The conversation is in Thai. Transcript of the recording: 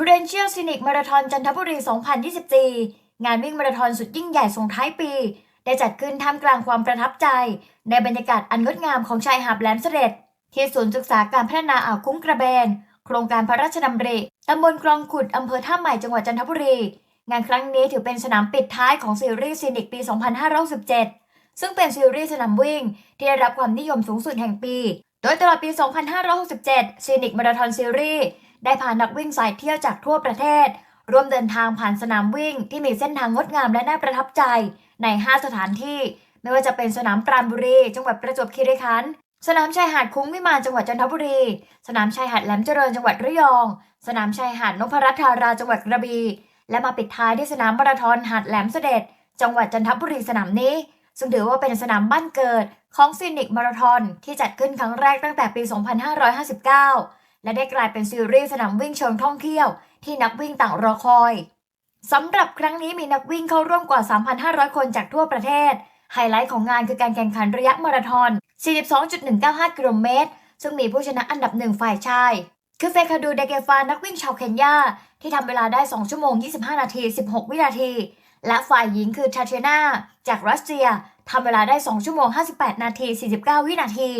Prudential Scenic Marathon จันทบุรี 2024 งานวิ่งมาราธอนสุดยิ่งใหญ่ส่งท้ายปี ได้จัดขึ้นท่ามกลางความประทับใจ ในบรรยากาศอันงดงามของชายหาดแหลมเสด็จที่ศูนย์ศึกษาการพัฒนาอ่าวคุ้งกระเบน โครงการพระราชดำริ ตำบลคลองขุด อำเภอท่าใหม่จังหวัดจันทบุรี งานครั้งนี้ถือเป็นสนามปิดท้ายของซีรีส์ซีนิกปี 2567 ซึ่งเป็นซีรีส์สนามวิ่ง ที่ได้รับความนิยมสูงสุดแห่งปี โดยตลอดปี 2567ซีนิกมาราธอนซีรีส์ ได้พานักวิ่งสายเที่ยวจากทั่วประเทศ ร่วมเดินทางผ่านสนามวิ่งที่มีเส้นทางงดงามและน่าประทับใจ ใน 5 สถานที่ ไม่ว่าจะเป็นสนามปราณบุรี จังหวัดประจวบคีรีขันธ์สนามชายหาดคุ้งวิมานจังหวัดจันทบุรี สนามชายหาดแหลมเจริญจังหวัดระยอง สนามชายหาดนพรัตน์ธาราจังหวัดกระบี่และมาปิดท้ายที่สนามมาราธอนหาดแหลมเสด็จ จังหวัดจันทบุรีสนามนี้ ซึ่งถือว่าเป็นสนามบ้านเกิดของซีนิกมาราธอนที่จัดขึ้นครั้งแรกตั้งแต่ปี 2559 และได้กลายเป็นซีรีส์สนามวิ่งเชิงท่องเที่ยว ที่นักวิ่งต่างรอคอยสำหรับครั้งนี้มีนักวิ่งเข้าร่วมกว่า 3,500 คนจากทั่วประเทศ ไฮไลท์ของงานคือการแข่งขันระยะมาราธอน 42.195 กิโลเมตร ซึ่งมีผู้ชนะอันดับหนึ่งฝ่ายชาย คือเฟคาดูเดเกฟานักวิ่งชาวเคนยา ที่ทำเวลาได้ 2 ชั่วโมง 25 นาที 16 วินาที และฝ่ายหญิงคือทาเทนาจากรัสเซียทำเวลาได้ 2 ชั่วโมง 58 นาที 49 วินาที